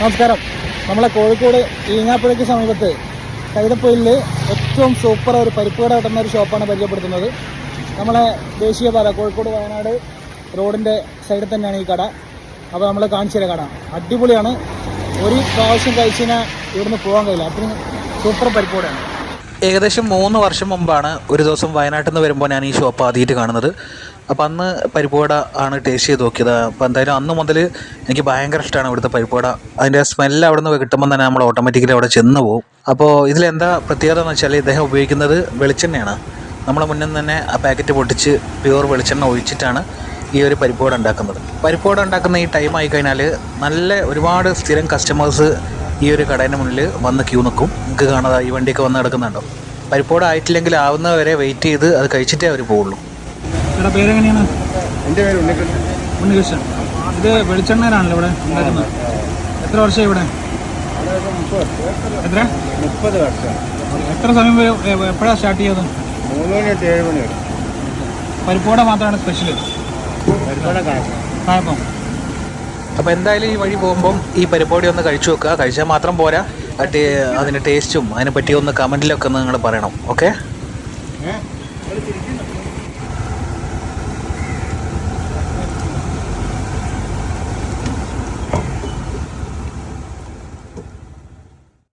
നമസ്കാരം. നമ്മളെ കോഴിക്കോട് ഈങ്ങാപ്പുഴയ്ക്ക് സമീപത്ത് കൈതപ്പൊയിലിൽ ഏറ്റവും സൂപ്പർ ഒരു പരിപ്പുകട കിട്ടുന്ന ഒരു ഷോപ്പാണ് പരിചയപ്പെടുത്തുന്നത്. നമ്മളെ ദേശീയപാത കോഴിക്കോട് വയനാട് റോഡിന്റെ സൈഡിൽ തന്നെയാണ് ഈ കട. അപ്പോൾ നമ്മൾ കാണിച്ചു കട. അടിപൊളിയാണ്. ഒരു പ്രാവശ്യം കഴിച്ചാൽ ഇവിടുന്ന് പോകാൻ കഴിയില്ല. അത്രയും സൂപ്പർ പരിപ്പുകടയാണ് ഏകദേശം മൂന്ന് വർഷം മുമ്പാണ് ഒരു ദിവസം വയനാട്ടിൽ നിന്ന് വരുമ്പോൾ ഞാൻ ഈ ഷോപ്പ് ആദ്യമായിട്ട് കാണുന്നത്. അപ്പോൾ അന്ന് പരിപ്പുവട ആണ് ടേസ്റ്റ് ചെയ്ത് നോക്കിയത്. അപ്പം എന്തായാലും അന്ന് മുതൽ എനിക്ക് ഭയങ്കര ഇഷ്ടമാണ് ഇവിടുത്തെ പരിപ്പുവട. അതിന്റെ സ്മെല്ല് അവിടെ നിന്ന് കിട്ടുമ്പോൾ തന്നെ നമ്മൾ ഓട്ടോമാറ്റിക്കലി അവിടെ ചെന്ന് പോകും അപ്പോൾ ഇതിലെന്താ പ്രത്യേകത എന്ന് വെച്ചാൽ ഇദ്ദേഹം ഉപയോഗിക്കുന്നത് വെളിച്ചെണ്ണയാണ്. നമ്മുടെ മുന്നിൽ തന്നെ ആ പാക്കറ്റ് പൊട്ടിച്ച് പ്യുവർ വെളിച്ചെണ്ണ ഒഴിച്ചിട്ടാണ് ഈ ഒരു പരിപ്പുവട ഉണ്ടാക്കുന്നത്. പരിപ്പുവട ഉണ്ടാക്കുന്ന ഈ ടൈം ആയി കഴിഞ്ഞാൽ നല്ല ഒരുപാട് സ്ഥിരം കസ്റ്റമേഴ്സ് ഈ ഒരു കടേന്റെ മുന്നിൽ വന്ന് ക്യൂ നിൽക്കും നിങ്ങൾക്ക് കാണാതെ ഈ വണ്ടിയൊക്കെ വന്ന് കിടക്കുന്നുണ്ടോ. പരിപ്പുവട ആയിട്ടില്ലെങ്കിൽ ആവുന്നവരെ വെയിറ്റ് ചെയ്ത് അത് കഴിച്ചിട്ടേ അവർ പോവുള്ളൂ. ഇവിടെ പേരെങ്ങനെയാണ്? എന്റെ പേര് ഉണ്ണികൃഷ്ണൻ. ഉണ്ണികൃഷ്ണൻ. ഇത് വെളിച്ചെണ്ണയിലാണല്ലോ ഇവിടെ ഉണ്ടാക്കുന്നത്. എത്ര വർഷം ഇവിടെ? എത്ര? മുപ്പത് വർഷം. എത്ര സമയം എപ്പോഴാണ് സ്റ്റാർട്ട് ചെയ്തത്? മൂന്ന് മണി തൊട്ട് ഏഴ് മണി വരെ. പരിപ്പോട മാത്രമാണ് സ്പെഷ്യൽ കായപ്പം അപ്പോൾ എന്തായാലും ഈ വഴി പോകുമ്പം ഈ പരിപ്പോടി ഒന്ന് കഴിച്ചു വെക്കുക. കഴിച്ചാൽ മാത്രം പോരാ. അതിന്റെ ടേസ്റ്റും അതിനെ പറ്റി ഒന്ന് കമന്റിലൊക്കെ ഒന്ന് നിങ്ങൾ പറയണം. ഓക്കെ ഏഹ്